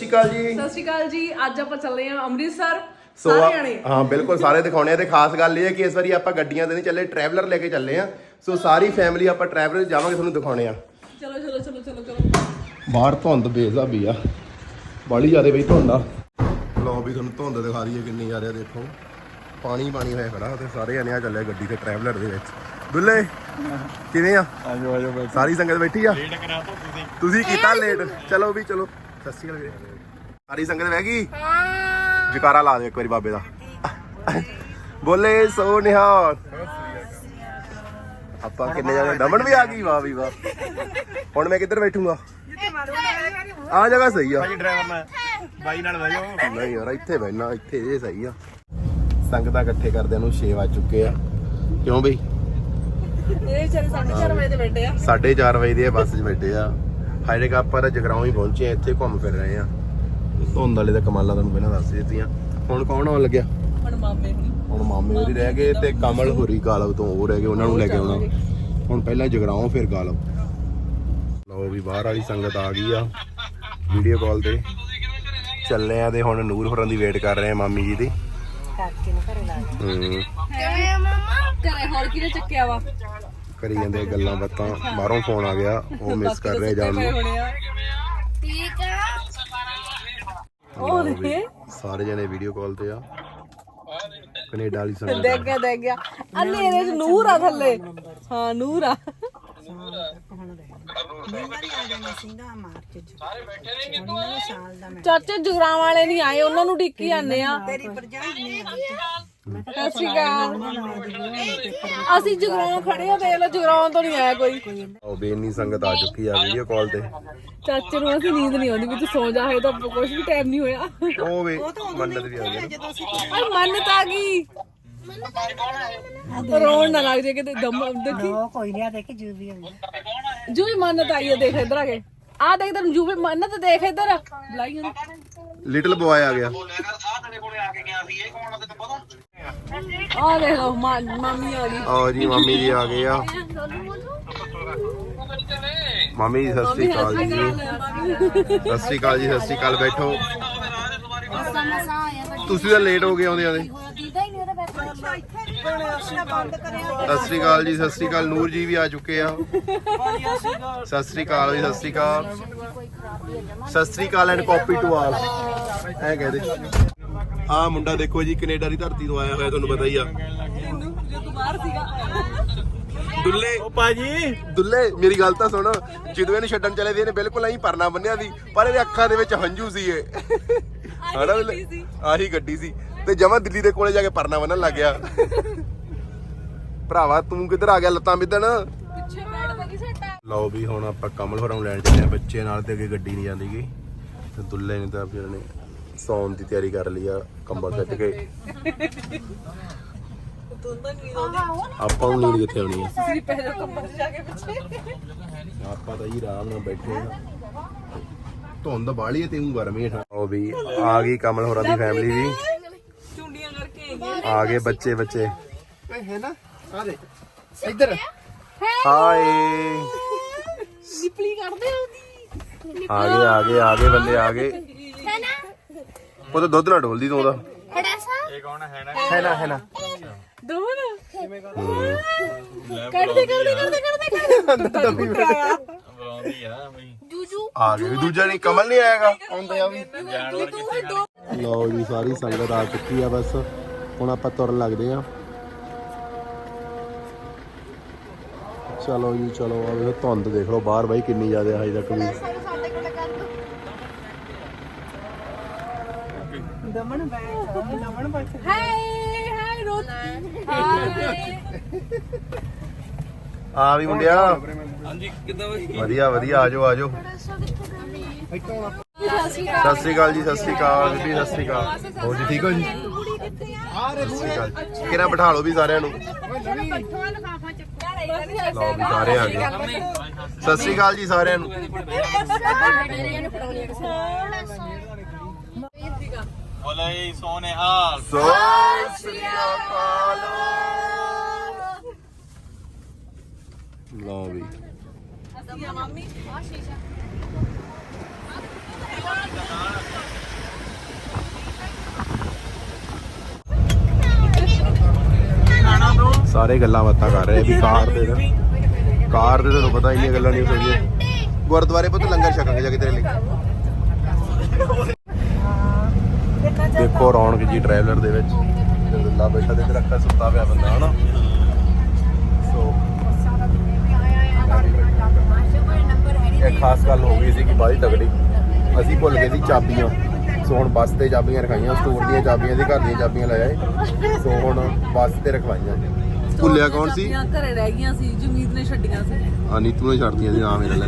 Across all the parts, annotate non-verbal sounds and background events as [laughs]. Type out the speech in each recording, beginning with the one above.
ਸਤਿ ਸ਼੍ਰੀ ਅਕਾਲ ਜੀ। ਸਤਿ ਸ਼੍ਰੀ ਅਕਾਲ ਜੀ ਅੱਜ ਆਪਾਂ ਚੱਲੇ ਹਾਂ ਅੰਮ੍ਰਿਤਸਰ ਸੋ ਸਾਰੇ ਆ- ਜਾਣੇ ਹਾਂ ਬਿਲਕੁਲ ਸਾਰੇ ਦਿਖਾਉਣੇ ਆ ਤੇ ਖਾਸ ਗੱਲ ਇਹ ਹੈ ਕਿ ਇਸ ਵਾਰੀ ਆਪਾਂ ਗੱਡੀਆਂ ਤੇ ਨਹੀਂ ਚੱਲੇ ਟਰੈਵਲਰ ਲੈ ਕੇ ਚੱਲੇ ਆ ਸੋ ਸਾਰੀ ਫੈਮਿਲੀ ਆਪਾਂ ਟਰੈਵਲਰ ਜਾਵਾਂਗੇ ਤੁਹਾਨੂੰ ਦਿਖਾਉਣੇ ਆ। ਚਲੋ ਚਲੋ ਚਲੋ ਚਲੋ ਚਲੋ। ਬਾਹਰ ਧੁੰਦ ਬੇਜ਼ਾਬੀ ਆ। ਬਾਲੀ ਜ਼ਿਆਦੇ ਬਈ ਧੁੰਦ ਆ। ਲਓ ਵੀ ਤੁਹਾਨੂੰ ਧੁੰਦ ਦਿਖਾ ਦਈਏ ਕਿੰਨੀ ਜ਼ਿਆਦਾ ਦੇਖੋ। ਪਾਣੀ ਪਾਣੀ ਹੋਇਆ ਖੜਾ ਤੇ ਸਾਰੇ ਜਣੇ ਆ ਚੱਲੇ ਗੱਡੀ ਤੇ ਟਰੈਵਲਰ ਦੇ ਵਿੱਚ। ਦੁੱਲੇ ਕਿਵੇਂ ਆ? ਆਜੋ ਆਜੋ ਸਾਰੀ ਸੰਗਤ ਬੈਠੀ ਆ? ਲੇਟ ਕਰਾ ਤਾ ਤੁਸੀਂ। ਤੁਸੀਂ ਕੀਤਾ ਲੇਟ ਚਲੋ ਵੀ ਚਲੋ। ਸਤਿ ਸ਼੍ਰੀ ਅਕਾਲ ਵੀਰੇ ਸਾਰੀ ਸੰਗਤ ਬਹਿ ਗਈ? ਜਕਾਰਾ ਲਾ ਦੇ ਇੱਕ ਵਾਰੀ ਬਾਬੇ ਦਾ। ਬੋਲੇ ਸੋ ਨਿਹਾਲ ਆਪਾਂ ਕਿੰਨੇ ਜਾਣੇ ਦਮਨ ਵੀ ਆ ਗਈ ਵਾਹ ਵੀ ਵਾਹ। ਹੁਣ ਮੈਂ ਕਿੱਧਰ ਬੈਠੂਗਾ? ਆ ਜਗ੍ਹਾ ਸਹੀ ਆ। ਭਾਜੀ ਡਰਾਈਵਰ ਨਾਲ ਬਾਈ ਨਾਲ ਬਹਿ ਜਾਓ। ਨਹੀਂ ਯਾਰ ਇੱਥੇ ਬੈਠਣਾ ਇੱਥੇ ਇਹ ਸਹੀ ਆ। ਸੰਗਤਾਂ ਇਕੱਠੇ ਕਰਦਿਆਂ ਨੂੰ 6 ਵੱਜ ਚੁੱਕੇ ਆ। ਕਿਉਂ ਬਈ? ਇਹ ਵਿਚਾਰੇ 4:30 ਵਜੇ ਦੇ ਬੈਠੇ ਆ। 4:30 ਵਜੇ ਦੀ ਬੱਸ 'ਚ ਬੈਠੇ ਆ। ਹਾਈਡੇ ਕਾ ਆਪਾਂ ਤਾਂ ਜਗਰਾਉਂ ਹੀ ਪਹੁੰਚੇ ਆ ਇੱਥੇ ਘੁੰਮ ਫਿਰ ਰਹੇ ਆ ਧੁੰਦ ਵਾਲੇ ਦਾ ਕਮਾਲਾਂ ਤੁਹਾਨੂੰ ਪਹਿਲਾਂ ਦੱਸ ਦਿੱਤੀਆਂ। ਹੁਣ ਕੌਣ ਆਉਣ ਲੱਗਿਆ? ਹੁਣ ਮਾਮੇ ਹੁਣੀ ਹੁਣ ਮਾਮੇ ਹੋਰੀ ਰਹਿ ਗਏ ਤੇ ਕਮਲ ਹੋਰੀ ਗਾਲਬ ਤੋਂ ਉਹ ਰਹਿ ਗਏ ਉਹਨਾਂ ਨੂੰ ਲੈ ਕੇ ਆਉਣਾ। ਹੁਣ ਪਹਿਲਾਂ ਜਗਰਾਉਂ ਫਿਰ ਗਾਲਬ। ਲਓ ਵੀ ਬਾਹਰ ਵਾਲੀ ਸੰਗਤ ਆ ਗਈ ਆ ਵੀਡੀਓ ਕਾਲ ਤੇ। ਚੱਲੇ ਆ ਤੇ ਹੁਣ ਨੂਰ ਹੋਰਾਂ ਦੀ ਵੇਟ ਕਰ ਰਹੇ ਆ ਮਾਮੀ ਜੀ ਦੀ। ਹੂੰ। ਘਰੇ ਹੋਰ ਕਿਹਨੇ ਚੱਕਿਆ ਵਾ? ਕਰੀ ਜਾਂਦੇ ਗੱਲਾਂ ਬਾਤਾਂ ਬਾਹਰੋਂ ਫੋਨ ਆ ਗਿਆ ਉਹ ਮਿਸ ਕਰ ਰਹੇ ਜਾਣ ਨੂੰ। ਹੋਣੇ ਆ? ਉਹ ਦੇ ਸਾਰੇ ਜਣੇ ਵੀਡੀਓ ਕਾਲ ਤੇ ਆ। ਕੈਨੇਡਾ ਵਾਲੀ ਸੰਗਤ ਦੇਖ ਗਿਆ ਦੇਖ ਗਿਆ। ਅੰਨੇ ਇਹਦੇ ਚ ਨੂਰ ਆ ਥੱਲੇ। ਹਾਂ ਨੂਰ ਆ। ਚਾਚੇ ਜਗਰਾਮ ਵਾਲੇ ਨਹੀਂ ਆਏ ਉਹਨਾਂ ਨੂੰ ਡਿੱਕੀ ਜਾਂਦੇ ਆ। ਅਸੀਂ ਜਗਰਾਉਂ ਖੜੇ ਆ ਦੇਖ ਲਓ ਜਗਰਾਉਂ ਤੋਂ ਨਹੀਂ ਆਇਆ ਕੋਈ। ਉਹ ਬੇਨੀ ਸੰਗਤ ਆ ਚੁੱਕੀ ਆ ਵੀਡੀਓ ਕਾਲ ਤੇ। ਚਾਚੇ ਨੂੰ ਅਸੀਂ ਨੀਂਦ ਨਹੀਂ ਆਉਂਦੀ ਵੀ ਤੂੰ ਸੌ ਜਾ ਹੈ ਤਾਂ ਕੁਝ ਵੀ ਟਾਈਮ ਨਹੀਂ ਹੋਇਆ। ਉਹ ਵੀ ਮੰਨਤ ਵੀ ਆ ਗਈ ਨਾ। ਆ ਮੰਨਤ ਆ ਗਈ। ਰੋਣ ਨਾ ਲੱਗ ਜੇ ਕਿਤੇ ਦਮ ਦੇਖੀ। ਉਹ ਕੋਈ ਨਹੀਂ ਆ ਦੇਖ ਜੂ ਵੀ ਹੁੰਦਾ ਜੂ ਵੀ ਮੰਨਤ ਆਈ ਹੈ ਦੇਖ ਇਧਰ ਆ ਕੇ। ਆ ਦੇਖ ਤੈਨੂੰ ਜੂ ਵੀ ਮੰਨਤ ਦੇਖ ਇਧਰ। ਬੁਲਾਈ ਉਹਨੂੰ ਲਿਟਲ ਬॉय ਆ ਗਿਆ। ਆ ਦੇਖ ਲਓ ਮਾ- ਮਾਮੀ ਆ ਗਈ। ਆਓ ਜੀ ਮਾਮੀ ਜੀ ਆ ਗਏ ਆ। ਮਾਮੀ ਜੀ ਸਤਿ ਸ੍ਰੀ ਅਕਾਲ ਜੀ। ਸਤਿ ਸ੍ਰੀ ਅਕਾਲ ਜੀ ਸਤਿ ਸ੍ਰੀ ਅਕਾਲ ਬੈਠੋ। ਤੁਸੀਂ ਤਾਂ ਲੇਟ ਹੋ ਗਏ ਆਉਂਦੇ ਆਉਂਦੇ ਸਤਿ ਸ੍ਰੀ ਅਕਾਲ ਜੀ ਸਤਿ ਸ੍ਰੀ ਅਕਾਲ। ਨੂਰ ਜੀ ਵੀ ਆ ਚੁੱਕੇ ਆ। ਸਤਿ ਸ੍ਰੀ ਅਕਾਲ ਜੀ Sat Sri Akal. Sat Sri Akal and copy to all ਐ ਕਹਦੇ ਆ ਮੁੰਡਾ ਦੇਖੋ ਜੀ ਕੈਨੇਡਾ ਦੀ ਧਰਤੀ ਤੋਂ ਆਇਆ ਹੋਇਆ ਤੁਹਾਨੂੰ ਪਤਾ ਹੀ ਆ। ਦੁੱਲੇ। ਉਹ ਭਾਜੀ। ਦੁੱਲੇ ਮੇਰੀ ਗੱਲ ਤਾਂ ਸੁਣ। ਜਦੋਂ ਇਹਨੂੰ ਛੱਡਣ ਚਲੇ ਸੀ ਇਹਨੇ ਬਿਲਕੁਲ ਐਂ ਪਰਨਾ ਬੰਨਿਆ ਸੀ। ਪਰ ਇਹਦੇ ਅੱਖਾਂ ਦੇ ਵਿੱਚ ਹੰਝੂ ਸੀ ਇਹ। ਹਣਾ। ਆਹੀ ਗੱਡੀ ਸੀ। ਤੇ ਜਮਾ ਦਿੱਲੀ ਦੇ ਕੋਲੇ ਜਾ ਕੇ ਪਰਨਾ ਬੰਨਣ ਲੱਗ ਗਿਆ। ਭਰਾਵਾ ਤੂੰ ਕਿੱਧਰ ਆ ਗਿਆ ਲੱਤਾਂ ਮਿੱਧਣ ਪਿੱਛੇ ਬੈਠ ਬਗੀ ਸੱਟਾ ਲਓ ਵੀ ਹੁਣ ਆਪਾਂ ਕਮਲ ਹੋਰਾਂ ਨੂੰ ਲੈਣ ਚੱਲੇ ਆ ਬੱਚੇ ਨਾਲ ਤੇ ਅੱਗੇ ਗੱਡੀ ਨਹੀਂ ਜਾਂਦੀਗੀ ਤੇ ਦੁੱਲੇ ਨੇ ਤਾਂ ਫਿਰ ਨੇ ਸੌਣ ਦੀ ਤਿਆਰੀ ਕਰ ਲਈ ਆ ਕੰਬਲ ਕੱਟ ਕੇ। ਆਪਾਂ ਨੂੰ ਨੀਂਦ ਕਿੱਥੇ ਆਉਣੀ ਆ? ਤੁਸੀਂ ਪਹਿਲੇ ਕੰਬਲ 'ਚ ਜਾ ਕੇ ਪਿੱਛੇ। ਆਪਾਂ ਤਾਂ ਜੀ ਆਰਾਮ ਨਾਲ ਬੈਠੇ ਆ। ਧੁੰਦ ਬਾਲੀ ਤੇ ਉਹ ਗਰਮੀ ਉਹ ਵੀ ਆ ਗਈ ਕਮਲ ਹੋਰਾਂ ਦੀ ਫੈਮਿਲੀ ਵੀ। ਆ ਗਏ ਬੱਚੇ ਬੱਚੇ। ਹੈ ਨਾ ਆ ਦੇ ਇੱਧਰ। ਹਾਏ। ਨਿਪਲੀ ਕਰਦੇ ਉਹਦੀ। ਆ ਗਏ ਆ ਗਏ ਆ ਗਏ ਬੰਦੇ ਆ ਗਏ। ਉਹ ਤਾਂ ਦੁੱਧ ਨਾ ਡੋਲਦੀ ਤੂੰ ਉਹਦਾ। ਇਹ ਕੌਣ ਹੈ ਨਾ? ਹੈ ਨਾ ਹੈ ਨਾ। ਦਮਨ ਕਰਦੇ ਕਰਦੇ? ਕਰਦੇ ਕਰਦੇ ਬੁਲਾਉਂਦੀ ਆ। ਬਈ ਆ ਗਏ। ਦੂਜਾ ਨਹੀਂ ਕਮਲ ਨਹੀਂ ਆਏਗਾ। ਆਉਂਦੇ ਆ ਵੀ। ਜਾਨਵਰ ਕਿੱਥੇ ਖੜੇ ਲਓ ਜੀ ਸਾਰੀ ਸੰਗਤ ਆ ਚੁੱਕੀ ਆ ਬਸ। ਹੁਣ ਆਪਾਂ ਤੁਰਨ ਲੱਗਦੇ ਆ ਚਲੋ ਜੀ ਚਲੋ ਆ ਵੇਖੋ ਧੁੰਦ ਦੇਖ ਲਓ ਬਾਹਰ ਬਾਈ ਕਿੰਨੀ ਜ਼ਿਆਦਾ ਹੈ ਹਜੇ ਤੱਕ ਵੀ। ਦਮਨ ਬੈਠ ਦਮਨ ਬੈਠ। ਹਾਏ ਹਾਏ ਰੋਤ ਹਾਏ ਆ ਵੀ ਮੁੰਡਿਆ। ਹਾਂਜੀ ਕਿੱਦਾਂ ਬਈ? ਵਧੀਆ ਵਧੀਆ ਆਜੋ ਆਜੋ ਸਤਿ ਸ੍ਰੀ ਅਕਾਲ। ਜੀ ਸਤਿ ਸ੍ਰੀ ਅਕਾਲ ਬੀਬੀ ਸਤਿ ਸ੍ਰੀ ਅਕਾਲ। ਹੋਰ ਜੀ ਠੀਕ ਹੋ ਜੀ? ਸਤਿ ਸ੍ਰੀ ਅਕਾਲ ਕਿਹੜਾ ਬਿਠਾ ਲਓ ਵੀ ਸਾਰਿਆਂ ਨੂੰ? ਲਓ ਵੀ ਸਾਰੇ ਆ ਗਏ। ਸਤਿ ਸ੍ਰੀ ਅਕਾਲ ਜੀ ਸਾਰਿਆਂ ਨੂੰ। ਬੋਲੇ ਸੋਨੇ ਹਾਲ। ਸਤਿ ਸ੍ਰੀ ਅਕਾਲ। ਲਓ ਵੀ। ਮਾਮੀ ਆ ਸ਼ੀਸ਼ਾ ਸਾਰੇ ਗੱਲਾਂ ਬਾਤਾਂ ਕਰ ਰਹੇ ਵੀ ਕਾਰ ਦੇ ਨਾ। ਕਾਰ ਦੇ ਤੁਹਾਨੂੰ ਪਤਾ ਇੰਨੀਆਂ ਗੱਲਾਂ ਨਹੀਂ ਹੋ ਗੁਰਦੁਆਰੇ ਪੁੱਤ ਲੰਗਰ ਛਕਾਂਗੇ ਜਾ ਕੇ ਤੇਰੇ ਲਈ। ਦੇਖੋ ਰੌਣਕ ਜੀ ਟਰੈਵਲਰ ਦੇ ਵਿੱਚ। ਦਿੱਲਾ ਬੈਠਾ ਤੇ ਰੱਖਾ ਸੁੱਤਾ ਪਿਆ ਬੰਦਾ, ਹਨਾ? ਸੋ ਇਹ ਖਾਸ ਗੱਲ ਹੋ ਗਈ ਸੀ ਕਿ ਬਾਹਲੀ ਤਗੜੀ ਅਸੀਂ ਭੁੱਲ ਗਏ ਸੀ ਚਾਬੀਆਂ। ਸੋ ਹੁਣ ਬੱਸ ਤੇ ਚਾਬੀਆਂ ਰਖਾਈਆਂ, ਸਟੋਰ ਦੀਆਂ ਚਾਬੀਆਂ ਤੇ ਘਰ ਦੀਆਂ ਚਾਬੀਆਂ ਲੈ ਆਏ। ਸੋ ਹੁਣ ਬੱਸ ਤੇ ਰਖਵਾਈਆਂ। ਭੁੱਲਿਆ ਕੌਣ ਸੀ? ਚਾਬੀਆਂ ਘਰੇ ਰਹਿ ਗਈਆਂ ਸੀ ਜਮੀਤ ਨੇ ਛੱਡੀਆਂ ਸੀ। ਆ ਨੀਤੂ ਨੇ ਛੱਡਤੀਆਂ ਸੀ ਨਾਮ ਮੇਰੇ ਲੈ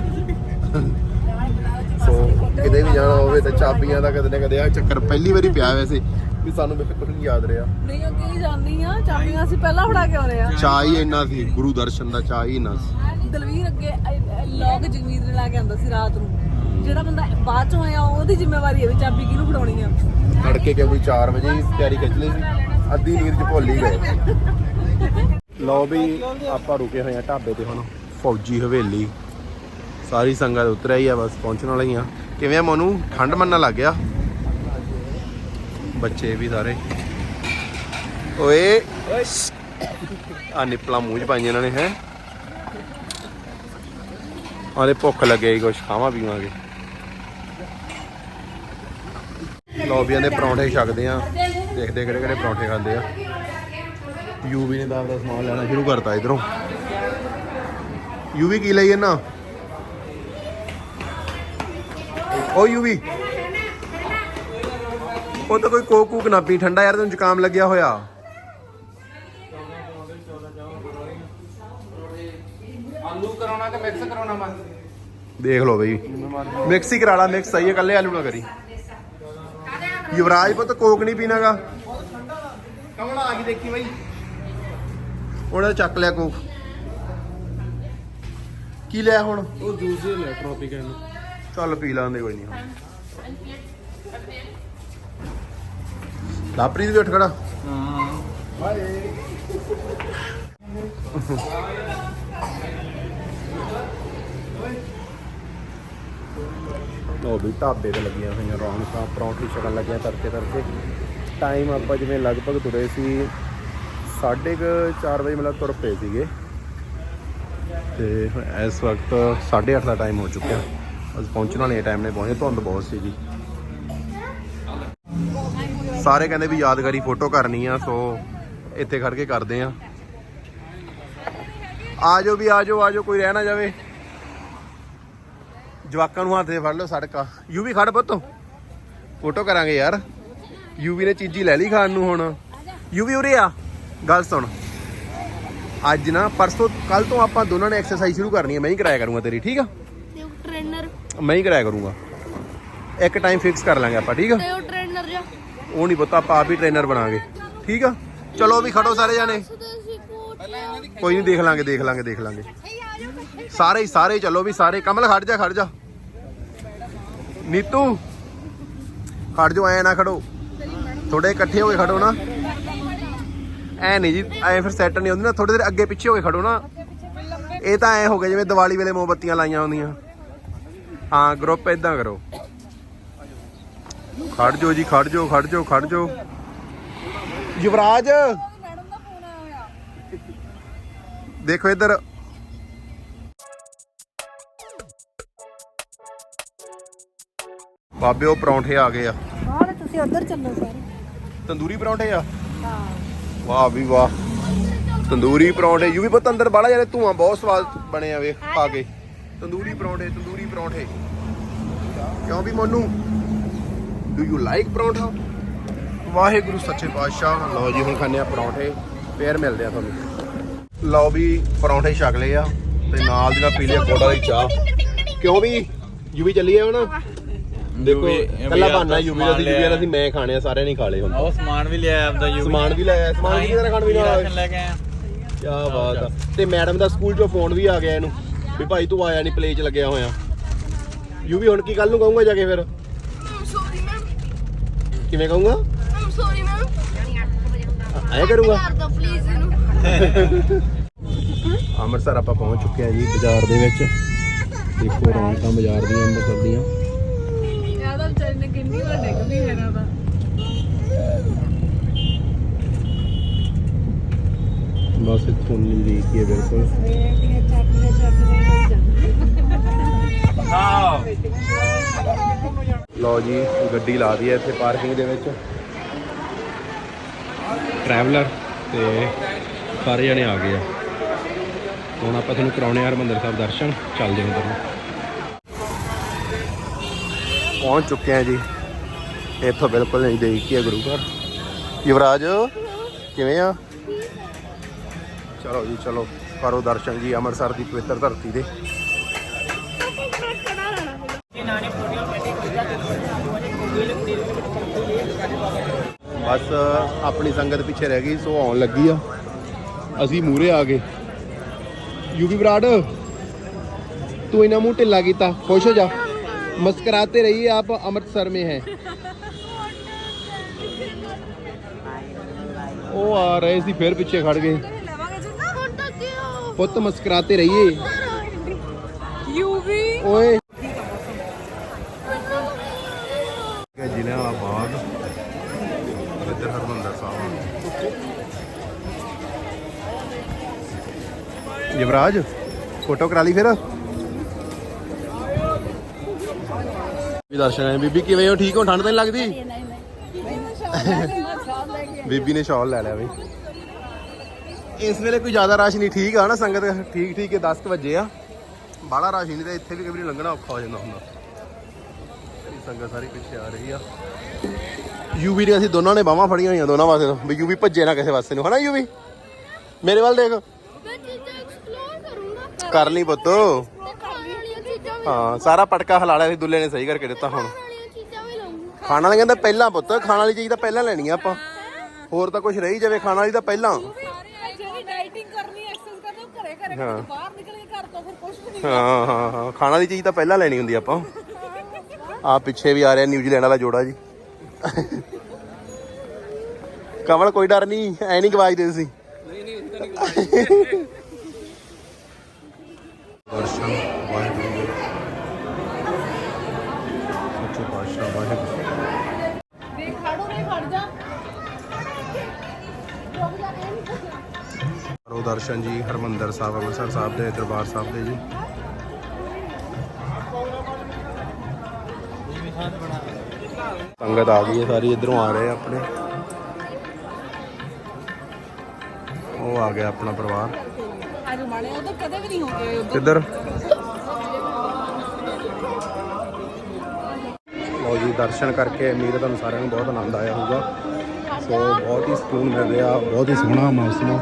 ਸੋ ਕਿਤੇ ਵੀ ਜਾਣਾ ਹੋਵੇ ਤਾਂ ਚਾਬੀਆਂ ਦਾ ਕਦੇ ਨਾ ਕਦੇ ਆ ਚੱਕਰ ਪਹਿਲੀ ਵਾਰੀ ਪਿਆ ਵੈਸੇ ਵੀ ਸਾਨੂੰ ਬਿਲਕੁਲ ਨਹੀਂ ਯਾਦ ਰਿਹਾ। ਨਹੀਂ ਅੱਗੇ ਹੀ ਜਾਂਦੀ ਆ ਚਾਬੀਆਂ ਅਸੀਂ ਪਹਿਲਾਂ ਫੜਾ ਕੇ ਆਉਣੇ ਆ। ਚਾਹ ਹੀ ਇੰਨਾ ਸੀ ਗੁਰੂ ਦਰਸ਼ਨ ਦਾ ਚਾਹ ਹੀ ਇੰਨਾ ਸੀ। ਦਲਵੀਰ ਅੱਗੇ ਲੋਕ ਜਮੀਤ ਨੇ ਲਾ ਕੇ ਆਂਦਾ ਸੀ ਰਾਤ ਨੂੰ। ਜਿਹੜਾ ਬੰਦਾ ਬਾਅਦ ਚੋਂ ਆਇਆ ਉਹਦੀ ਜ਼ਿੰਮੇਵਾਰੀ ਹੈ ਵੀ ਚਾਬੀ ਕਿਹਨੂੰ ਫੜਾਉਣੀ ਆ। ਤੜਕੇ ਕਿ ਕੋਈ 4 ਵਜੇ ਹੀ ਤਿਆਰੀ ਖਿੱਚ ਲਈ ਸੀ ਅੱਧੀ ਨੀਂਦ ਚ ਭੁੱਲ ਹੀ ਗਏ। ਲਓ ਵੀ ਆਪਾਂ ਰੁਕੇ ਹੋਏ ਆ ਢਾਬੇ ਤੇ ਹੁਣ, ਫੌਜੀ ਹਵੇਲੀ। ਸਾਰੀ ਸੰਗਤ ਉਤਰ ਆਈ ਆ, ਬਸ ਪਹੁੰਚਣ ਵਾਲੀ ਆ। ਕਿਵੇਂ ਆ ਮੋਨੂ? ਠੰਡ ਮੰਨਣ ਲੱਗ ਗਿਆ? ਬੱਚੇ ਵੀ ਸਾਰੇ। ਓਏ। ਆ ਨਿਪਲਾ ਮੂੰਹ ਚ ਪਾਈਆਂ ਇਹਨਾਂ ਨੇ, ਹੈ? ਆਲੇ ਭੁੱਖ ਲੱਗੇਗੀ ਕੁਛ, ਖਾਵਾਂ ਪੀਵਾਂਗੇ। ਲੋਬੀਆਂ ਦੇ ਪਰੌਂਠੇ ਛਕਦੇ ਆ। ਦੇਖਦੇ ਕਿਹੜੇ ਕਿਹੜੇ ਪਰੌਂਠੇ ਖਾਂਦੇ ਆ। ਯੂਵੀ ਨੇ ਤਾਂ ਆਪਦਾ ਸਮਾਨ ਲੈਣਾ ਸ਼ੁਰੂ ਕਰਤਾ ਇਧਰੋਂ। ਯੂਵੀ ਕੀ ਲਈ ਇਹਨਾਂ? ਓ ਯੂਵੀ ਉਹ ਤਾਂ ਕੋਈ ਕੋਕ ਕੂਕ ਨਾ ਪੀ ਠੰਡਾ ਯਾਰ ਤੈਨੂੰ ਜ਼ੁਕਾਮ ਲੱਗਿਆ ਹੋਇਆ। ਆਲੂ ਕਰਾਉਣਾ ਕਿ ਮਿਕਸ ਕਰਾਉਣਾ ਵਾ? ਦੇਖ ਲਓ ਬਈ। ਮਿਕਸ ਹੀ ਕਰਾ ਲਾ ਮਿਕਸ ਸਹੀ ਹੈ ਕੱਲੇ ਆਲੂ ਨਾ ਕਰੀ। ਯੁਵਰਾਜ ਪੁੱਤ ਕੋਕ ਨਹੀਂ ਪੀਣਾਗਾ। ਕੌਣ ਆ ਗਈ ਦੇਖੀ ਬਈ। ਉਹਨੇ ਚੱਕ ਲਿਆ ਕੋਕ ਕੀ ਲਿਆ ਹੁਣ? ਉਹ ਜੂਸ ਹੀ ਲੈ ਟ੍ਰੋਪੀਕਲ ਚੱਲ ਪੀ ਲਾਂਦੇ ਕੋਈ ਨਹੀਂ ਲਾਪਰੀ ਵੀ ਉੱਠ ਖੜਾ। ਹਾਂ ਉਹ ਵੀ ਢਾਬੇ ਤੇ ਲੱਗੀਆਂ ਹੋਈਆਂ ਰੌਣਕਾਂ ਪਰੌਂਠੀ ਛਕਣ ਲੱਗਿਆ ਤੜਕੇ ਤੜਕੇ। ਟਾਈਮ ਆਪਾਂ ਜਿਵੇਂ ਲਗਭਗ ਤੁਰੇ ਸੀ 4:30 ਵਜੇ ਮਤਲਬ ਤੁਰ ਪਏ ਸੀਗੇ। ਤੇ ਹੁਣ ਇਸ ਵਕਤ 8:30 ਦਾ ਟਾਈਮ ਹੋ ਚੁੱਕਿਆ। ਅਸੀਂ ਪਹੁੰਚਣ ਵਾਲੇ ਟਾਈਮ ਨੇ, ਪਹੁੰਚੇ, ਧੁੰਦ ਬਹੁਤ ਸੀ ਜੀ ਸਾਰੇ ਕਹਿੰਦੇ ਵੀ ਯਾਦਗਾਰੀ ਫੋਟੋ ਕਰਨੀ ਆ ਸੋ ਇੱਥੇ ਖੜ ਕੇ ਕਰਦੇ ਆ। ਆਜੋ ਵੀ, ਆਜੋ ਆਜੋ, ਕੋਈ ਰਹਿ ਨਾ ਜਾਵੇ। ਜਵਾਕਾਂ ਨੂੰ ਹੱਥ ਦੇ ਫੜ ਲਓ ਸੜਕਾ। ਯੂ ਵੀ ਖੜ ਪੁੱਤ। ਫੋਟੋ ਕਰਾਂਗੇ ਯਾਰ। ਯੂ ਵੀ ਨੇ ਚੀਜ਼ੀ ਲੈ ਲਈ ਖਾਣ ਨੂੰ ਹੁਣ। ਯੂ ਵੀ ਉਰੇ ਆ। ਗੱਲ ਸੁਣ। ਅੱਜ ਨਾ ਪਰਸੋਂ ਕੱਲ ਤੋਂ ਆਪਾਂ ਦੋਨਾਂ ਨੇ ਐਕਸਰਸਾਈਜ਼ ਸ਼ੁਰੂ ਕਰਨੀ ਹੈ। ਮੈਂ ਹੀ ਕਰਾਇਆ ਕਰੂੰਗਾ ਤੇਰੀ ਠੀਕ ਆ? ਤੇ ਉਹ ਟ੍ਰੇਨਰ ਮੈਂ ਹੀ ਕਰਾਇਆ ਕਰੂੰਗਾ। ਇੱਕ ਟਾਈਮ ਫਿਕਸ ਕਰ ਲਾਂਗੇ ਆਪਾਂ ਠੀਕ ਆ? ਤੇ ਉਹ ਟ੍ਰੇਨਰ ਜਾ। ਉਹ ਨਹੀਂ ਪਤਾ ਆਪਾਂ ਆਪ ਹੀ ਟ੍ਰੇਨਰ ਬਣਾਂਗੇ ਠੀਕ ਆ? ਚਲੋ ਵੀ ਖੜੋ ਸਾਰੇ ਜਾਣੇ। ਕੋਈ ਨਹੀਂ ਦੇਖ ਲਾਂਗੇ ਦੇਖ ਲਾਂਗੇ ਦੇਖ ਲਾਂਗੇ। ਸਾਰੇ ਹੀ ਸਾਰੇ ਹੀ ਚੱਲੋ ਵੀ ਸਾਰੇ। ਕਮਲ ਖੜ ਜਾ ਖੜ ਜਾ। ਨੀਤੂ ਖੜ ਜਾ ਐ ਨਾ ਖੜੋ। ਥੋੜੇ ਇਕੱਠੇ ਹੋ ਕੇ ਖੜੋ ਨਾ। ਐ ਨਹੀਂ ਜੀ ਐ ਫਿਰ ਸੈੱਟ ਨਹੀਂ ਹੁੰਦੀ ਨਾ ਥੋੜੇ ਦੇਰ ਅੱਗੇ ਪਿੱਛੇ ਹੋ ਕੇ ਖੜੋ ਨਾ। ਇਹ ਤਾਂ ਐ ਹੋ ਗਿਆ ਜਿਵੇਂ ਦੀਵਾਲੀ ਵੇਲੇ ਮੋਮਬੱਤੀਆਂ ਲਾਈਆਂ ਹੁੰਦੀਆਂ। ਹਾਂ ਗਰੁੱਪ ਇਦਾਂ ਕਰੋ। ਖੜ ਜਾਓ ਜੀ ਖੜ ਜਾਓ ਖੜ ਜਾਓ ਖੜ ਜਾਓ। ਯੁਵਰਾਜ! ਦੇਖੋ ਇੱਧਰ। ਬਾਬੇ ਉਹ ਪਰੌਂਠੇ ਆ ਗਏ ਆ। ਬਾਹਰ ਤੁਸੀਂ ਉੱਧਰ ਚੱਲੋ ਸਾਰੇ। ਤੰਦੂਰੀ ਪਰੌਂਠੇ ਆ? ਵਾਹ ਵੀ ਵਾਹ। ਤੰਦੂਰੀ ਪਰੌਂਠੇ, ਯੂ ਵੀ ਪੁੱਤ ਅੰਦਰ ਬਾਲਾ ਯਾਰ ਧੂਆਂ, ਬਹੁਤ ਸਵਾਦ ਬਣੇ ਆ ਵੇਖ ਖਾ ਕੇ। ਤੰਦੂਰੀ ਪਰੌਂਠੇ ਤੰਦੂਰੀ ਪਰੌਂਠੇ। ਕਿਉਂ ਵੀ Monu? Do you like paratha? Waheguru, ਸੱਚੇ ਪਾਤਸ਼ਾਹ। ਲਓ ਜੀ, ਹੁਣ ਖਾਂਦੇ ਆ ਪਰੌਂਠੇ। ਫੇਰ ਮਿਲਦੇ ਆ ਤੁਹਾਨੂੰ। ਲਓ ਵੀ, ਪਰੌਂਠੇ ਛਕ ਲਏ ਆ, ਤੇ ਨਾਲ ਦੀ ਨਾਲ ਪੀ ਲਿਆ ਕੋੜਾ ਦੀ ਚਾਹ। ਕਿਉਂ ਵੀ? ਯੂ ਵੀ ਚੱਲੀ ਚੱਲੀਏ ਹੁਣ? ਦੇਖੋ ਯੂਵੀ- ਯੂਵੀ ਕੱਲਾ ਆਪਦਾ ਬਾਨਾ ਯੂ ਵੀ ਦਾ ਸੀ ਸਮਾਨ ਯੂ ਵੀ ਦਾ ਸੀ ਮੈਂ ਖਾਣੇ ਆ ਸਾਰਿਆਂ ਨੇ ਖਾ ਲਏ ਹੁਣ। ਉਹ ਸਮਾਨ ਵੀ ਲਿਆਇਆ ਆਪਦਾ ਯੂ ਸਮਾਨ ਵੀ ਲਾਇਆ ਸਮਾਨ ਵੀ ਕਿਹਦਾ ਖਾਣ ਵੀ ਨਾਲ? ਲੈ ਕੇ ਆਇਆ ਕੀ ਬਾਤ ਆ। ਤੇ ਮੈਡਮ ਦਾ ਸਕੂਲ ਚੋਂ ਫੋਨ ਵੀ ਆ ਗਿਆ ਇਹਨੂੰ ਵੀ ਭਾਈ ਤੂੰ ਆਇਆ ਨਹੀਂ ਪਲੇ 'ਚ ਲੱਗਿਆ ਹੋਇਆ। ਯੂ ਵੀ ਹੁਣ ਕੀ ਕੱਲ ਨੂੰ ਕਹੂੰਗਾ ਜਾ ਕੇ ਫਿਰ? ਸੌਰੀ ਮੈਮ ਕਿਵੇਂ ਕਹੂੰਗਾ? ਸੌਰੀ ਮੈਮ ਐਂ ਕਰੂੰਗਾ? ਪਲੀਜ਼ ਇਹਨੂੰ। ਅੰਮ੍ਰਿਤਸਰ ਆਪਾਂ ਪਹੁੰਚ ਚੁੱਕੇ ਆ ਜੀ ਬਾਜ਼ਾਰ ਦੇ ਵਿੱਚ। ਦੇਖੋ ਰੌਣਕਾਂ ਬਾਜ਼ਾਰ ਦੀਆਂ ਅੰਮ੍ਰਿਤਸਰ ਦੀਆਂ। ਵਿਚਾਰੀ ਨੇ ਕਿੰਨੀ ਵਾਰ ਡਿੱਗਦੀ ਹੈ ਨਾ ਦਾ? ਬਸ ਪਾਸੇ ਥੋਨੀ ਦੇਖੀ ਹੈ ਬਿਲਕੁਲ। ਸਵੇਰ ਦੀਆਂ ਚਾਬੀਆਂ ਚਾਬੀਆਂ ਜਾਂਦੀਆਂ ਆਹ ਲਓ ਜੀ, ਗੱਡੀ ਲਾ ਦੀ ਹੈ ਇੱਥੇ ਪਾਰਕਿੰਗ ਦੇ ਵਿੱਚ। ਟਰੈਵਲਰ ਤੇ ਸਾਰੇ ਜਣੇ ਆ ਗਏ ਆ। ਹੁਣ ਆਪਾਂ ਤੁਹਾਨੂੰ ਕਰਾਉਣੇ ਆ ਹਰਮੰਦਰ ਸਾਹਿਬ ਦਰਸ਼ਨ, ਚੱਲਦੇ ਹਾਂ ਤੁਹਾਨੂੰ ਪਹੁੰਚ ਚੁੱਕੇ ਆ ਜੀ। ਇੱਥੋਂ ਬਿਲਕੁਲ ਨਹੀਂ ਦੇਖ ਕੀ ਗੁਰੂ ਘਰ। ਯੁਵਰਾਜ, ਕਿਵੇਂ ਆ? ਚਲੋ ਜੀ, ਚਲੋ। ਕਰੋ ਦਰਸ਼ਨ ਜੀ ਅੰਮ੍ਰਿਤਸਰ ਦੀ ਪਵਿੱਤਰ ਧਰਤੀ ਦੇ। ਬਸ ਆਪਣੀ ਸੰਗਤ ਪਿੱਛੇ ਰਹਿ ਗਈ, ਸੋ ਆਉਣ ਲੱਗੀ ਆ। ਅਸੀਂ ਮੂਰੇ ਆ ਗਏ। ਯੂਵੀ ਬਰਾੜ ਤੂੰ ਇਹਨਾਂ ਮੂੰਹ ਢਿੱਲਾ ਕੀਤਾ। ਖੁਸ਼ ਹੋ ਜਾ। ਮੁਸਕਰਾਤੇ ਰਹੀਏ ਆਪ ਅੰਮ੍ਰਿਤਸਰ में है। ਉਹ ਆ ਰਹੇ ਸੀ ਫਿਰ ਪਿੱਛੇ ਖੜ ਗਏ ਪੁੱਤ ਮੁਸਕਰਾਤੇ ਰਹੀਏ ਯੂਵੀ ਓਏ ਜ਼ਿਲ੍ਹਿਆਂ ਵਾਲਾ ਬਾਗ ਇੱਧਰ ਹਰਮੰਦਰ ਸਾਹਿਬ ਯੁਵਰਾਜ ਫੋਟੋ ਕਰਾ ਲਈ ਫਿਰ ਵੀ ਦਰਸ਼ਨ ਹੈ ਬੀਬੀ ਕਿਵੇਂ ਹੋ? ਠੀਕ ਹੋ? ਠੰਡ ਤਾਂ ਨਹੀਂ ਲੱਗਦੀ? ਬੀਬੀ ਨੇ ਸ਼ਾਲ ਲੈ ਲਿਆ ਬਈ। ਇਸ ਵੇਲੇ ਕੋਈ ਜ਼ਿਆਦਾ ਰਸ਼ ਨਹੀਂ ਠੀਕ ਆ ਨਾ ਸੰਗਤ? ਠੀਕ ਠੀਕ ਹੈ 10 ਕੁ ਵਜੇ ਆ। ਬਾਹਲਾ ਰਸ਼ ਨਹੀਂ ਤੇ ਇੱਥੇ ਵੀ ਕਈ ਵਾਰੀ ਲੰਘਣਾ ਔਖਾ ਹੋ ਜਾਂਦਾ ਹੁੰਦਾ। ਇਹ ਸੰਗਤ ਸਾਰੀ ਪਿੱਛੇ ਆ ਰਹੀ ਆ। ਯੂਵੀ ਨੇ ਅਸੀਂ ਦੋਨਾਂ ਨੇ ਬਾਹਾਂ ਫੜੀਆਂ ਹੋਈਆਂ ਦੋਨਾਂ ਵਾਸਤੇ ਵੀ ਯੂਵੀ ਭੱਜੇ ਨਾ ਕਿਸੇ ਪਾਸੇ ਨੂੰ। ਹਨਾ ਯੂਵੀ ਮੇਰੇ ਵੱਲ ਦੇਖ। ਕਰ ਲਈ ਪੁੱਤ। ਹਾਂ ਸਾਰਾ ਪਟਕਾ ਹਿਲਾ ਲਿਆ ਸੀ ਦੁੱਲੇ ਨੇ ਸਹੀ ਕਰਕੇ ਦਿੱਤਾ ਹੁਣ। ਖਾਣ ਵਾਲੀਆਂ ਚੀਜ਼ਾਂ ਵੀ ਲਵਾਂਗਾ ਖਾਣ ਵਾਲੇ ਕਹਿੰਦਾ ਪਹਿਲਾਂ ਪੁੱਤ ਖਾਣ ਵਾਲੀ ਚੀਜ਼ ਤਾਂ ਪਹਿਲਾਂ ਲੈਣੀ ਆ ਆਪਾਂ। ਹੋਰ ਤਾਂ ਕੁਝ ਰਹੀ ਜਾਵੇ ਖਾਣ ਵਾਲੀ ਤਾਂ ਪਹਿਲਾਂ। ਜਿਹੜੀ ਡਾਈਟਿੰਗ ਕਰਨੀ ਐਕਸਰਸਾਈਜ਼ ਕਰਨੀ ਉਹ ਘਰੇ ਘਰੇ ਹਾਂ। ਕਰਨੀ, ਬਾਹਰ ਨਿਕਲ ਕੇ ਘਰ ਤੋਂ ਫਿਰ ਕੁਝ ਵੀ ਨਹੀਂ ਹਾਂ ਹਾਂ ਹਾਂ ਖਾਣ ਵਾਲੀ ਚੀਜ਼ ਤਾਂ ਪਹਿਲਾਂ ਲੈਣੀ ਹੁੰਦੀ ਆਪਾਂ। ਆ ਪਿੱਛੇ ਵੀ ਆ ਰਿਹਾ ਨਿਊਜ਼ੀਲੈਂਡ ਵਾਲਾ ਜੋੜਾ ਜੀ। ਕਮਲ ਕੋਈ ਡਰ ਨਹੀਂ ਐ ਨਹੀਂ ਗਵਾਜਦੇ ਤੁਸੀਂ। [laughs] ਦਰਸ਼ਨ ਵਾਹਿਗੁਰੂ ਦਰਸ਼ਨ ਜੀ, ਹਰਮੰਦਰ ਸਾਹਿਬ, ਅੰਮ੍ਰਿਤਸਰ ਸਾਹਿਬ ਦੇ, ਦਰਬਾਰ ਸਾਹਿਬ ਦੇ ਜੀ। ਸੰਗਤ ਆ ਗਈ ਹੈ, ਸਾਰੀ ਇਧਰੋਂ ਆ ਰਹੇ ਆਪਣੇ। ਉਹ ਆ ਗਿਆ ਆਪਣਾ ਪਰਿਵਾਰ। ਅੱਜ ਮਾਣੇ ਉਹ ਤਾਂ ਕਦੇ ਵੀ ਨਹੀਂ ਹੋ ਗਏ ਕਿੱਧਰ? ਲਓ ਜੀ, ਦਰਸ਼ਨ ਕਰਕੇ ਉਮੀਦ ਹੈ ਤੁਹਾਨੂੰ ਸਾਰਿਆਂ ਨੂੰ ਬਹੁਤ ਆਨੰਦ ਆਇਆ ਹੋਊਗਾ। ਸੋ ਬਹੁਤ ਹੀ ਸਕੂਨ ਮਿਲ ਰਿਹਾ, ਬਹੁਤ ਹੀ ਸੋਹਣਾ ਮੌਸਮ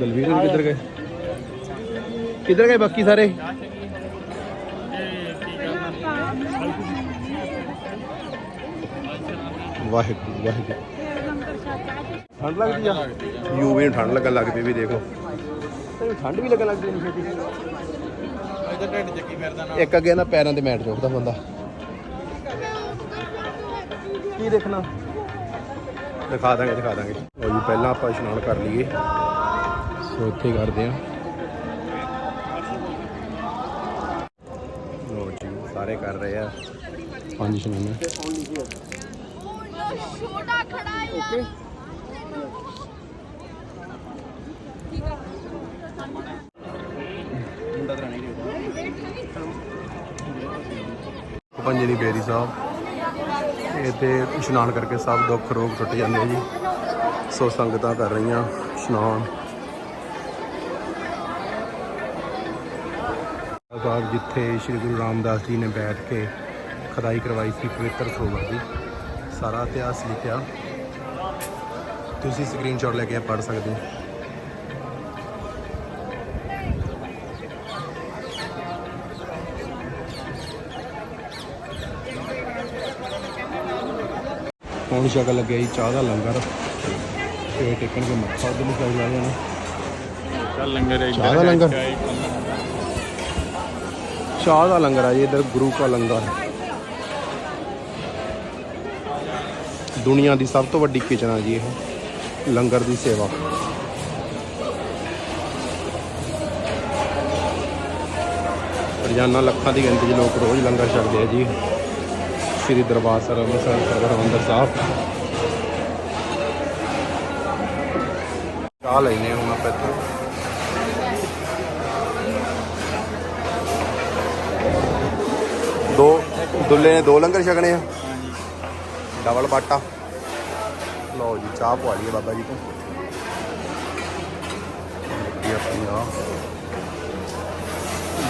ਦਲਵੀਰ ਹੋਰੀ ਕਿੱਧਰ ਗਏ? ਕਿੱਧਰ ਗਏ ਬਾਕੀ ਸਾਰੇ? ਵਾਹਿਗੁਰੂ ਵਾਹਿਗੁਰੂ। ਠੰਡ ਲੱਗਦੀ ਆ? ਯੂ ਵੀ ਨੂੰ ਠੰਡ ਲੱਗਣ ਲੱਗ ਪਈ ਵੀ ਦੇਖੋ। ਤੈਨੂੰ ਠੰਡ ਵੀ ਲੱਗਣ ਲੱਗ ਪਈ ਨਹੀਂ ਛੇਤੀ। ਇਹਦਾ ਢਿੱਡ ਚੱਕੀ ਫਿਰਦਾ ਨਾ ਇੱਕ ਅੱਗੇ ਨਾ ਪੈਰਾਂ ਤੇ ਮੈਟ ਚੁੱਕਦਾ ਬੰਦਾ। ਕੀ ਦੇਖਣਾ? ਦਿਖਾ ਦਾਂਗੇ ਦਿਖਾ ਦਾਂਗੇ। ਲਓ ਜੀ ਪਹਿਲਾਂ ਆਪਾਂ ਇਸ਼ਨਾਨ ਕਰ ਲਈਏ। ਸੋ ਇੱਥੇ ਕਰਦੇ ਆ ਲਓ ਜੀ ਸਾਰੇ ਕਰ ਰਹੇ ਆ। ਪੰਜ ਇਸ਼ਨਾਨ ਛੋਟਾ ਖੜਾ ਯਾਰ ਪੰਜਣੀ ਬੇਰੀ ਸਾਹਿਬ ਇੱਥੇ ਇਸ਼ਨਾਨ ਕਰਕੇ ਸਭ ਦੁੱਖ ਰੋਗ ਟੁੱਟ ਜਾਂਦੇ ਜੀ। ਸੋ ਸੰਗਤਾਂ ਕਰ ਰਹੀਆਂ ਇਸ਼ਨਾਨ ਸਾਹਿਬ ਜਿੱਥੇ ਸ੍ਰੀ ਗੁਰੂ ਰਾਮਦਾਸ ਜੀ ਨੇ ਬੈਠ ਕੇ ਖਦਾਈ ਕਰਵਾਈ ਸੀ ਪਵਿੱਤਰ ਸਰੋਵਰ ਦੀ। ਸਾਰਾ ਇਤਿਹਾਸ ਲਿਖਿਆ। ਤੁਸੀਂ ਸਕਰੀਨਸ਼ਾਟ ਲੈ ਕੇ ਪੜ੍ਹ ਸਕਦੇ ਹੋ। ਹੁਣ ਸ਼ਕਲ ਲੱਗਿਆ ਜੀ ਚਾਹ ਦਾ ਲੰਗਰ। ਤੇ ਟੇਕਣ ਕੇ ਮੱਥਾ ਉਧਰ ਨੂੰ ਚੱਲ ਜਾਣਾ। ਚੱਲ ਲੰਗਰ ਇੱਧਰ ਚਾਹ ਦਾ ਲੰਗਰ? ਚਾਹ ਦਾ ਲੰਗਰ ਆ ਜੀ, ਇਧਰ ਗੁਰੂ ਕਾ ਲੰਗਰ। ਦੁਨੀਆ ਦੀ ਸਭ ਤੋਂ ਵੱਡੀ ਕਿਚਨ ਆ ਜੀ ਇਹ, ਲੰਗਰ ਦੀ ਸੇਵਾ। ਰੋਜ਼ਾਨਾ ਲੱਖਾਂ ਦੀ ਗਿਣਤੀ 'ਚ ਲੋਕ ਰੋਜ਼ ਲੰਗਰ ਛਕਦੇ ਆ ਜੀ। ਸ੍ਰੀ ਦਰਬਾਰ ਸਾਹਿਬ, ਅੰਮ੍ਰਿਤਸਰ ਹਰਿਮੰਦਰ ਸਾਹਿਬ। ਚਾਹ ਲੈਨੇ ਹੁਣ ਆਪਾਂ ਇੱਥੋਂ। ਦੋ, ਦੁੱਲੇ ਨੇ ਦੋ ਲੰਗਰ ਛਕਣੇ ਆ। ਡਬਲ ਬਾਟਾ। ਲਓ ਜੀ, ਚਾਹ ਪਵਾ ਲਈਏ ਬਾਬਾ ਜੀ ਤੋਂ। ਇਹ ਆਪਣੀ ਆ।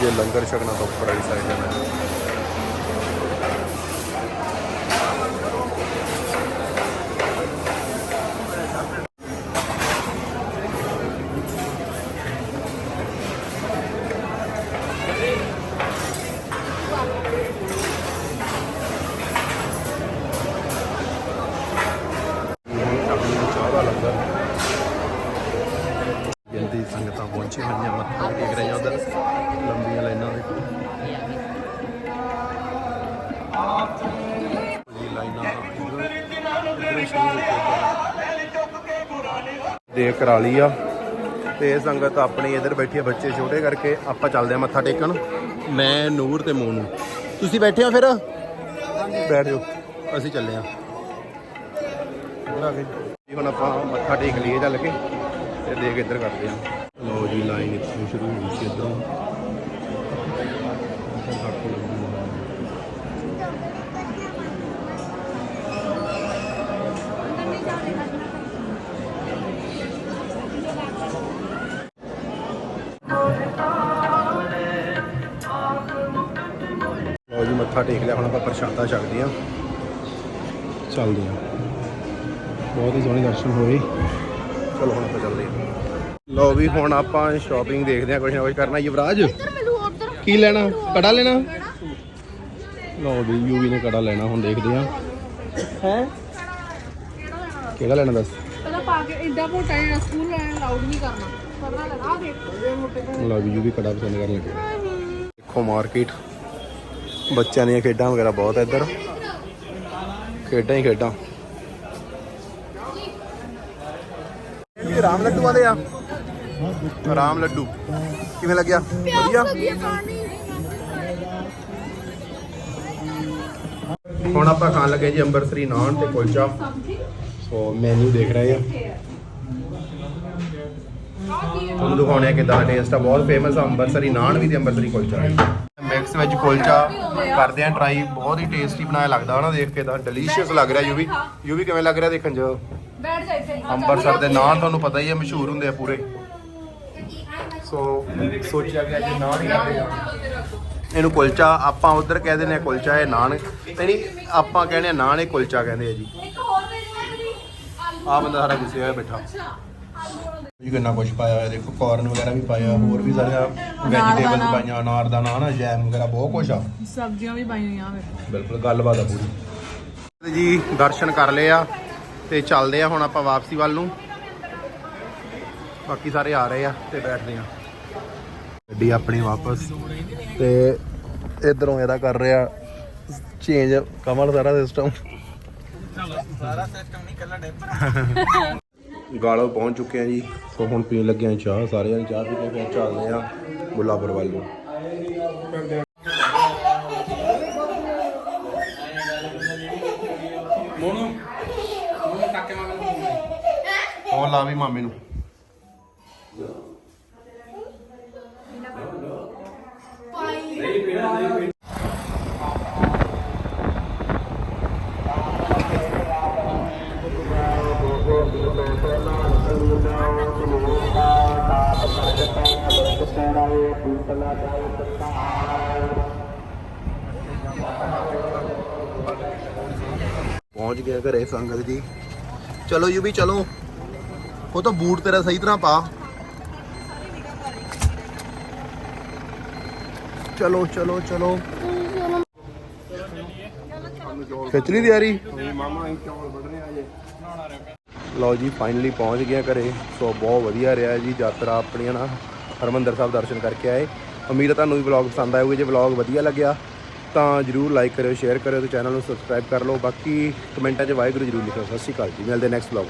ਜੇ ਲੰਗਰ ਛਕਣਾ ਤਾਂ ਉੱਪਰ ਵਾਲੀ ਸਾਈਡ ਜਾਣਾ। ਕਰਾ ਲਈ ਆ। ਤੇ ਸੰਗਤ ਆਪਣੀ ਇੱਧਰ ਬੈਠੀ ਆ ਬੱਚੇ ਛੋਟੇ ਕਰਕੇ। ਆਪਾਂ ਚੱਲਦੇ ਆ ਮੱਥਾ ਟੇਕਣ। ਮੈਂ ਨੂਰ ਤੇ ਮੋਨੂ। ਤੁਸੀਂ ਬੈਠੇ ਹੋ ਫਿਰ? ਬੈਠ ਜਾਓ। ਅਸੀਂ ਚੱਲੇ ਆ। ਆ ਹੁਣ ਆਪਾਂ ਮੱਥਾ ਟੇਕ ਲਈਏ ਚੱਲ ਕੇ। ਤੇ ਦੇਖ ਇੱਧਰ ਕਰਦੇ ਆ। ਲਓ ਜੀ ਲਾਈਨ ਇੱਥੋਂ ਸ਼ੁਰੂ ਹੋਈ ਸੀ ਇੱਧਰ। ਮੱਥਾ ਟੇਕ ਲਿਆ ਹੁਣ ਆਪਾਂ ਪ੍ਰਸ਼ਾਦਾ ਛਕਦੇ ਆ ਚੱਲਦੇ ਆ ਬਹੁਤ ਹੀ ਸੋਹਣੇ ਦਰਸ਼ਨ ਹੋਏ। ਚਲੋ ਹੁਣ ਆਪਾਂ ਚੱਲਦੇ ਆ ਲਓ ਵੀ ਹੁਣ ਆਪਾਂ ਸ਼ਾਪਿੰਗ ਦੇਖਦੇ ਆ ਕੁਝ ਨਾ ਕੁਝ ਕਰਨਾ। ਯੁਵਰਾਜ ਕੀ ਲੈਣਾ? ਕੜਾ ਲੈਣਾ? ਲਓ ਵੀ ਯੂਵੀ ਨੇ ਕੜਾ ਲੈਣਾ ਹੁਣ ਦੇਖਦੇ ਆ ਹੈ? ਕਿਹੜਾ ਲੈਣਾ ਦੱਸ? ਪਹਿਲਾਂ ਪਾ ਕੇ ਇੰਡਾ ਮੋਟਾ ਜਿਹੜਾ ਸਕੂਲ ਲੈਣ ਅਲਾਉਡ ਨਹੀਂ ਕਰਨਾ। ਕਰਨਾ ਲਗਾ ਦੇਖ। ਲਓ ਵੀ ਯੂਵੀ ਕੜਾ ਪਸੰਦ ਕਰਨ ਲੱਗੇ। ਦੇਖੋ ਮਾਰਕੀਟ ਬੱਚਿਆਂ ਦੀਆਂ ਖੇਡਾਂ ਵਗੈਰਾ ਬਹੁਤ ਹੈ ਇੱਧਰ। ਖੇਡਾਂ ਹੀ ਖੇਡਾਂ। ਇਹ ਰਾਮ ਲੱਡੂ ਵਾਲੇ ਆ। ਰਾਮ ਲੱਡੂ। ਕਿਵੇਂ ਲੱਗਿਆ? ਵਧੀਆ? ਹੁਣ ਆਪਾਂ ਖਾਣ ਲੱਗੇ ਜੀ ਅੰਬਰਸਰੀ ਨਾਨ ਤੇ ਕੁਲਚਾ। ਸੋ ਮੈਨੂ ਦੇਖ ਰਹੇ ਆ। ਤੁਹਾਨੂੰ ਦਿਖਾਉਣੇ ਆ ਕਿਦਾਂ ਟੇਸਟ ਆ। ਬਹੁਤ ਫੇਮਸ ਆ ਅੰਬਰਸਰੀ ਨਾਨ ਵੀ ਤੇ ਅੰਬਰਸਰੀ ਕੁਲਚਾ ਮਿਕਸ ਵੈਜ ਕੁਲਚਾ ਕਰਦੇ ਆ ਟਰਾਈ ਬਹੁਤ ਹੀ ਟੇਸਟੀ ਬਣਾਇਆ ਲੱਗਦਾ ਹਨਾ ਦੇਖ ਕੇ ਤਾਂ ਡਿਲੀਸ਼ੀਅਸ ਲੱਗ ਰਿਹਾ ਯੂ ਵੀ ਯੂ ਵੀ ਕਿਵੇਂ ਲੱਗ ਰਿਹਾ ਦੇਖਣ 'ਚ ਬੈਠ ਜਾ ਇੱਥੇ। ਅੰਮ੍ਰਿਤਸਰ ਦੇ ਨਾਨ ਤੁਹਾਨੂੰ ਪਤਾ ਹੀ ਹੈ ਮਸ਼ਹੂਰ ਹੁੰਦੇ ਆ ਪੂਰੇ। ਸੋ ਸੋਚਿਆ ਗਿਆ ਜੀ ਨਾਨ ਹੀ ਕਰਦੇ ਆ ਇਹਨੂੰ ਕੁਲਚਾ ਆਪਾਂ ਉਧਰ ਕਹਿ ਦਿੰਦੇ ਆ ਕੁਲਚਾ ਇਹ ਨਾਨ ਤੇ ਨਹੀਂ ਆਪਾਂ ਕਹਿੰਦੇ ਆ ਨਾਨ ਇਹ ਕੁਲਚਾ ਕਹਿੰਦੇ ਆ ਜੀ। ਇੱਕ ਹੋਰ ਦੇ ਦਿਓ ਆ ਬੰਦਾ ਸਾਡਾ ਗੁੱਸੇ ਹੋਇਆ ਬੈਠਾ। ਜੀ ਕਿੰਨਾ ਕੁਝ ਪਾਇਆ ਹੋਇਆ ਦੇਖੋ ਕਾਰਨ ਵਗੈਰਾ ਵੀ ਪਾਇਆ ਹੋਰ ਵੀ ਸਾਰੀਆਂ ਵੈਜੀਟੇਬਲਸ ਪਾਈਆਂ ਅਨਾਰ ਦਾ ਨਾ ਜੈਮ ਵਗੈਰਾ ਬਹੁਤ ਕੁਝ ਆ। ਸਬਜ਼ੀਆਂ ਵੀ ਪਾਈਆਂ ਹੋਈਆਂ ਵੇਖੋ ਬਿਲਕੁਲ ਗੱਲਬਾਤ ਆ ਪੂਰੀ। ਜੀ ਦਰਸ਼ਨ ਕਰ ਲਏ ਆ ਤੇ ਚੱਲਦੇ ਆ ਹੁਣ ਆਪਾਂ ਵਾਪਸੀ ਵੱਲ ਨੂੰ। ਬਾਕੀ ਸਾਰੇ ਆ ਰਹੇ ਆ ਤੇ ਬੈਠਦੇ ਆ। ਗੱਡੀ ਆਪਣੀ ਵਾਪਸ ਤੇ ਇਧਰੋਂ ਇਹਦਾ ਕਰ ਰਿਹਾ ਚੇਂਜ ਕਮਲ ਸਾਰਾ ਸਿਸਟਮ [laughs] ਗਾਲੋ ਪਹੁੰਚ ਚੁੱਕੇ ਆ ਜੀ। ਸੋ ਹੁਣ ਪੀਣ ਲੱਗੇ ਆ ਚਾਹ ਸਾਰੇ ਜਣੇ ਚਾਹ ਪੀ ਕੇ ਫਿਰ ਚੱਲਦੇ ਆ ਗੁਲਾਬਰ ਵੱਲ ਨੂੰ। ਮੋਨੂ ਮੋਨੂ ਕਾਕੇ ਮਾਮੇ ਨੂੰ। ਫੋਨ ਲਾ ਵੀ ਮਾਮੇ ਨੂੰ। ਪਹੁੰਚ ਗਿਆ ਘਰੇ ਸੰਗਤ ਜੀ ਚਲੋ ਯੂ ਵੀ ਚਲੋ ਉਹ ਤਾਂ ਬੂਟ ਤੇਰਾ ਸਹੀ ਤਰ੍ਹਾਂ ਪਾ ਚਲੋ ਚਲੋ ਚਲੋ ਖਿੱਚ ਲਈ ਤਿਆਰੀ ਲਓ ਜੀ ਫਾਈਨਲੀ ਪਹੁੰਚ ਗਿਆ ਘਰੇ। ਸੋ ਬਹੁਤ ਵਧੀਆ ਰਿਹਾ ਜੀ ਯਾਤਰਾ ਆਪਣੀਆਂ ਨਾ। ਹਰਮੰਦਰ ਸਾਹਿਬ ਦਰਸ਼ਨ ਕਰਕੇ ਆਏ। ਉਮੀਦ ਹੈ ਤੁਹਾਨੂੰ ਵੀ ਵਲੌਗ ਪਸੰਦ ਆਏਗਾ ਜੇ ਵਲੌਗ ਵਧੀਆ ਲੱਗਿਆ, ਤਾਂ ਜਰੂਰ ਲਾਈਕ ਕਰਿਓ ਸ਼ੇਅਰ ਕਰਿਓ ਤੇ ਚੈਨਲ ਨੂੰ ਸਬਸਕ੍ਰਾਈਬ ਕਰ ਲਓ। ਬਾਕੀ ਕਮੈਂਟਾਂ 'ਚ ਵਾਹਿਗੁਰੂ ਜਰੂਰ ਲਿਖੋ ਸਤਿ ਸ਼੍ਰੀ ਅਕਾਲ ਜੀ। ਮਿਲਦੇ ਨੈਕਸਟ ਵਲੌਗ